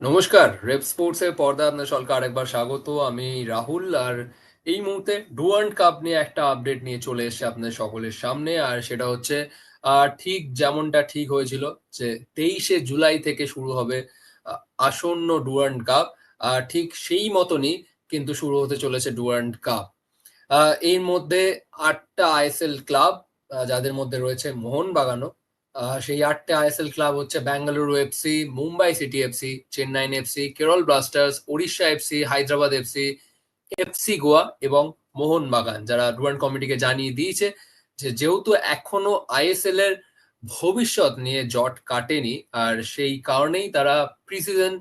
নমস্কার rape sports এর পর্দা আপনার সকলকে আরেকবার স্বাগত। আমি রাহুল আর এই মুহূর্তে ডুয়ান্ড কাপ নিয়ে একটা আপডেট নিয়ে চলে এসেছে আপনাদের সকলের সামনে। আর সেটা হচ্ছে আহ, ঠিক যেমনটা ঠিক হয়েছিল যে তেইশে জুলাই থেকে শুরু হবে আসন্ন ডুয়ান্ড কাপ আর ঠিক সেই মতনই কিন্তু শুরু হতে চলেছে ডুয়ান্ড কাপ এর মধ্যে আটটা আইএসএল ক্লাব যাদের মধ্যে রয়েছে মোহনবাগানও। সেই আটটা আইএসএল ক্লাব হচ্ছে Bengaluru FC Mumbai city FC Chennaiyin FC Kerala Blasters Odisha FC Hyderabad FC FC Goa এবং মোহনবাগান যারা ডুয়ান কমিটিকে জানিয়ে দিয়েছে যে যেহেতু এখনও আইএসএল এর ভবিষ্যৎ নিয়ে জট কাটেনি, আর সেই কারণেই তারা প্রিসিজন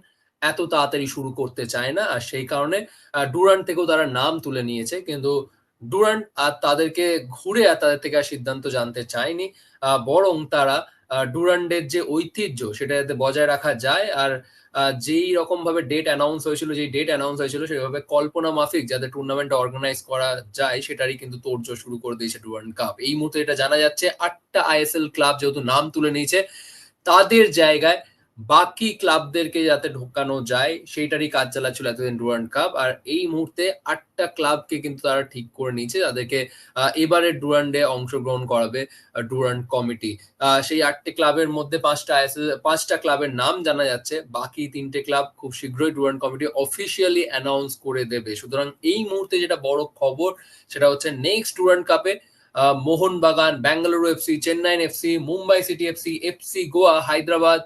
এত তাড়াতাড়ি শুরু করতে চায় না, আর সেই কারণে ডুরান্ট থেকেও তারা নাম তুলে নিয়েছে, কিন্তু ডুরান্ট, আর তাদেরকে ঘুরে আর তাদের থেকে আর সিদ্ধান্ত জানতে চায়নি। বরং তারা ডুরান্ডের যে ঐতিহ্য সেটা যাতে বজায় রাখা যায়, আর যেই রকম ভাবে ডেট অ্যানাউন্স হয়েছিল, যেই ডেট অ্যানাউন্স হয়েছিল সেভাবে কল্পনা মাফিক যাতে টুর্নামেন্ট অর্গানাইজ করা যায় সেটারই কিন্তু তোড়জোড় শুরু করে দিয়েছে ডুরান্ড কাপ। এই মুহূর্তে এটা জানা যাচ্ছে, আটটা আইএসএল ক্লাব যেহেতু নাম তুলে নিয়েছে, তাদের জায়গায় বাকি ক্লাবদেরকে যাতে ঢোকানো যায়, সেইটারই কাজ চালাচ্ছিল এতদিন ডুরান্ড কাপ। আর এই মুহূর্তে আটটা ক্লাবকে কিন্তু তারা ঠিক করে নিয়েছে তাদেরকে এবারে ডুরান্ডে অংশগ্রহণ করাবে ডুরান্ড কমিটি। সেই আটটি ক্লাবের মধ্যে পাঁচটা পাঁচটা ক্লাবের নাম জানা যাচ্ছে। বাকি তিনটে ক্লাব খুব শীঘ্রই ডুরান্ড কমিটি অফিসিয়ালি অ্যানাউন্স করে দেবে। সুতরাং এই মুহূর্তে যেটা বড় খবর, সেটা হচ্ছে নেক্সট ডুরান্ড কাপে Mohun Bagan Bengaluru FC Chennaiyin FC Mumbai city FC FC Goa, Hyderabad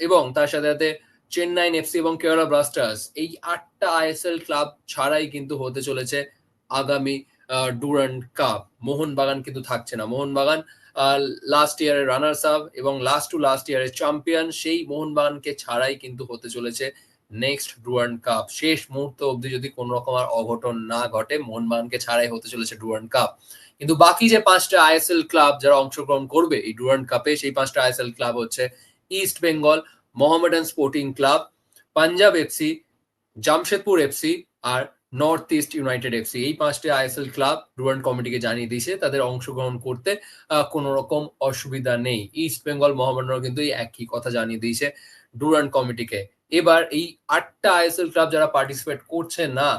এবং তার সাথে সাথে চেন্নাইন এফসি এবং কেরালা ব্লাস্টার্স এই আটটা আইএসএল ক্লাব ছাড়াই কিন্তু হতে চলেছে আগামী ডুরান্ড কাপ মোহনবাগান কিন্তু থাকছে না। মোহনবাগান লাস্ট ইয়ারের রানার্স আপ এবং লাস্ট টু লাস্ট ইয়ারের চ্যাম্পিয়ন সেই মোহনবাগানকে ছাড়াই কিন্তু হতে চলেছে নেক্সট ডুরান্ড কাপ শেষ মুহূর্ত অবধি যদি কোন রকম আর অঘটন না ঘটে, মোহনবাগানকে ছাড়াই হতে চলেছে ডুরান্ড কাপ কিন্তু বাকি যে পাঁচটা আইএসএল ক্লাব যারা অংশগ্রহণ করবে এই ডুরান্ড কাপে সেই পাঁচটা আইএসএল ক্লাব হচ্ছে East Bengal Mohammedan Sporting Club Punjab FC Jamshedpur FC আর নর্থ ইস্ট ইউনাইটেড এফসি এই পাঁচটি আইএসএল ক্লাব ডুরান্ড কমিটিকে জানিয়ে দিয়েছে, তাদের অংশগ্রহণ করতে কোনো রকম অসুবিধা নেই। ইস্ট বেঙ্গল মোহামেডানও কিন্তু এই একই কথা জানিয়ে দিয়েছে ডুরান্ড কমিটিকে এবার এই আটটা আইএসএল ক্লাব যারা পার্টিসিপেট করছে না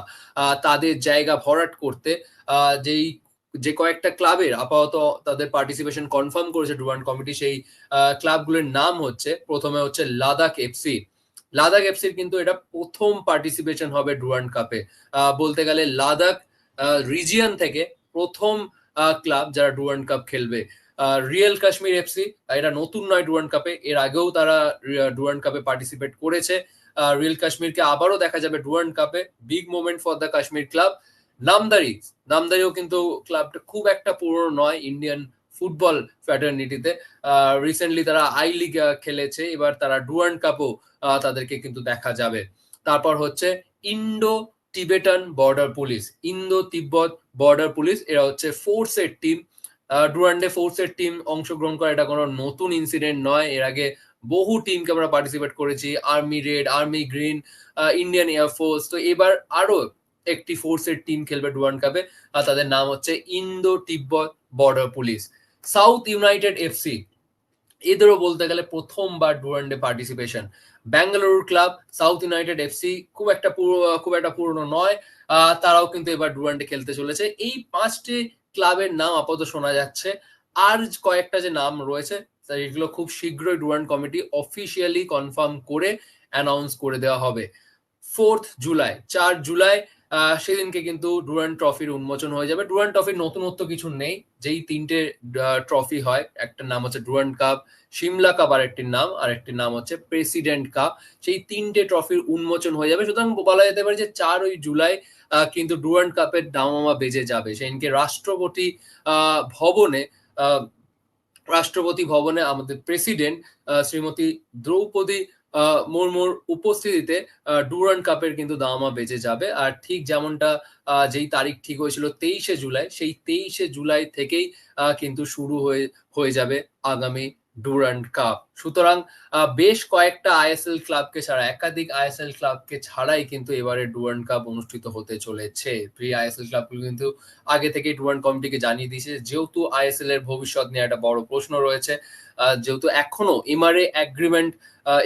তাদের জায়গা ভরাট করতে যেই যে কয়েকটা ক্লাবের আপাতত তাদের পার্টিসিপেশন কনফার্ম করেছে ডুরান্ড কমিটি সেই ক্লাবগুলোর নাম হচ্ছে, প্রথমে হচ্ছে লাদাখ এফসি লাদাখ এফসির কিন্তু এটা প্রথম পার্টিসিপেশন হবে ডুরান্ড কাপে বলতে গেলে লাদাখ রিজিয়ন থেকে প্রথম ক্লাব যারা ডুরান্ড কাপ খেলবে রিয়েল কাশ্মীর এফসি এটা নতুন নয় ডুরান্ড কাপে এর আগেও তারা ডুরান্ড কাপে পার্টিসিপেট করেছে। রিয়েল কাশ্মীরকে আবারও দেখা যাবে ডুরান্ড কাপে big moment for the Kashmir club Namdhari, নামদারিও কিন্তু ক্লাবটা খুব একটা পুরনো নয় ইন্ডিয়ান ফুটবল ফ্যাটার্নিটিতে রিসেন্টলি তারা আই লিগ খেলেছে, এবার তারা ডুয়ান্ড কাপও তাদেরকে কিন্তু দেখা যাবে। তারপর হচ্ছে ইন্ডো টিবেটান বর্ডার পুলিশ ইন্দো তিব্বত বর্ডার পুলিশ এরা হচ্ছে ফোর্সের টিম ডুরান্ডে ফোর্সের টিম অংশগ্রহণ করা, এটা কোনো নতুন ইনসিডেন্ট নয়। এর আগে বহু টিমকে আমরা পার্টিসিপেট করেছি army red army green Indian air force তো এবার আরও একটি ফোর্সের টিম খেলবে ডুরান্ড কাপে, আর তাদের নাম হচ্ছে ইন্দো তিব্বত border police South United FC, এদেরও বলতে গেলে প্রথমবার ডুরান্ডে participation Bengaluru club South United FC, খুব একটা খুব একটা পুরনো নয় তারাও কিন্তু এবার ডুরান্ডে খেলতে চলেছে। এই পাঁচটি ক্লাবের নাম আপাতত শোনা যাচ্ছে। আর কয়েকটা যে নাম রয়েছে এগুলো খুব শীঘ্রই ডুরান্ড কমিটি অফিসিয়ালি কনফার্ম করে অ্যানাউন্স করে দেওয়া হবে। ফোর্থ জুলাই চার জুলাই সেদিনকে কিন্তু ডুরান ট্রফির উন্মোচন হয়ে যাবে। ডুরান ট্রফির নতুনত্ব কিছু নেই। যেই তিনটে ট্রফি হয় একটার নাম হচ্ছে ডুরান কাপ, সিমলা কাপ আর একটির নাম আর একটির নাম হচ্ছে প্রেসিডেন্ট কাপ। সেই তিনটে ট্রফির উন্মোচন হয়ে যাবে। সুতরাং বলা যেতে পারে যে চার ওই জুলাই কিন্তু ডুরান্ড কাপের দামামা বেজে যাবে। সেদিনকে রাষ্ট্রপতি ভবনে রাষ্ট্রপতি ভবনে আমাদের প্রেসিডেন্ট শ্রীমতী দ্রৌপদী মুর্মুর উপস্থিতিতে ডুরান্ড কাপের কিন্তু দামা বেঁচে যাবে। আর ঠিক যেমনটা যেই তারিখ ঠিক হয়েছিল তেইশে জুলাই, সেই তেইশে জুলাই থেকেই কিন্তু শুরু হয়ে হয়ে যাবে আগামী ডুরান্ড কাপ। সুতরাং বেশ কয়েকটা আইএসএল ক্লাবকে ছাড়া, একাধিক আইএসএল ক্লাবকে ছাড়াই কিন্তু এবারে ডুরান্ড কাপ অনুষ্ঠিত হতে চলেছে। প্রি আইএসএল ক্লাবগুলো কিন্তু আগে থেকে ডুরান্ড কমিটিকে জানিয়ে দিয়েছে, যেহেতু আইএসএল এর ভবিষ্যৎ নিয়ে একটা বড় প্রশ্ন রয়েছে যেহেতু এখনও এমআরএ অ্যাগ্রিমেন্ট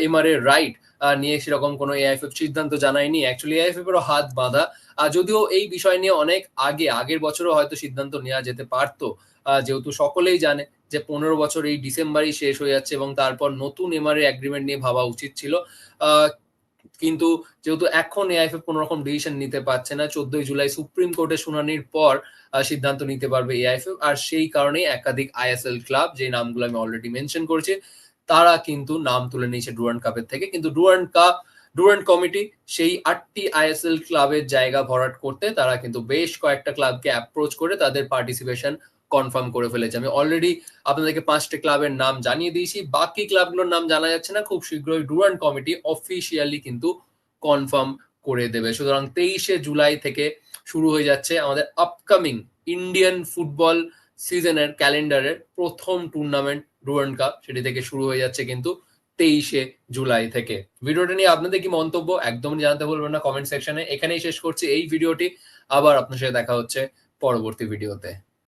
এমআর এর রাইট নিয়ে সেরকম কোনো এআইএফএফ সিদ্ধান্ত জানায়নি। অ্যাকচুয়ালি এআইএফএফ এরও হাত বাঁধা। যদিও এই বিষয় নিয়ে অনেক আগে, আগের বছরও হয়তো সিদ্ধান্ত নেওয়া যেতে পারতো। যেহেতু সকলেই জানে যে পনেরো বছর এই ডিসেম্বরই শেষ হয়ে যাচ্ছে এবং তারপর নতুন এমআরএ এগ্রিমেন্ট নিয়ে ভাবা উচিত ছিল। কিন্তু যেহেতু এখন এআইএফএফ কোনো রকম ডিসিশন নিতে পারছে না, চোদ্দই জুলাই সুপ্রিম কোর্টের শুনানির পর সিদ্ধান্ত নিতে পারবে এআইএফএফ আর সেই কারণেই একাধিক আইএসএল ক্লাব, যে নামগুলো আমি অলরেডি মেনশন করেছি তারা কিন্তু নাম তুলে নিয়েছে ডুরান্ড কাপের থেকে। কিন্তু ডুরান্ড কাপ ডুরান্ড কমিটি সেই আটটি আইএসএল ক্লাবের জায়গা ভরাট করতে তারা কিন্তু বেশ কয়েকটা ক্লাবকে অ্যাপ্রোচ করে তাদের পার্টিসিপেশন কনফার্ম করে ফেলেছে। আমি অলরেডি আপনাদেরকে পাঁচটি ক্লাবের নাম জানিয়ে দিয়েছি। বাকি ক্লাবগুলোর নাম জানা যাচ্ছে না। খুব শীঘ্রই ডুরান্ড কমিটি অফিসিয়ালি কিন্তু কনফার্ম করে দেবে। সুতরাং তেইশে জুলাই থেকে শুরু হয়ে যাচ্ছে আমাদের আপকামিং ইন্ডিয়ান ফুটবল সিজনের ক্যালেন্ডারের প্রথম টুর্নামেন্ট ডুরান্ড কাপ, সেটি থেকে শুরু হয়ে যাচ্ছে কিন্তু তেইশে জুলাই থেকে। ভিডিওটা নিয়ে আপনাদের কি মন্তব্য একদমই জানতে বলবেন না কমেন্ট সেকশনে। এখানেই শেষ করছি এই ভিডিওটি। আবার আপনার সাথে দেখা হচ্ছে পরবর্তী ভিডিওতে।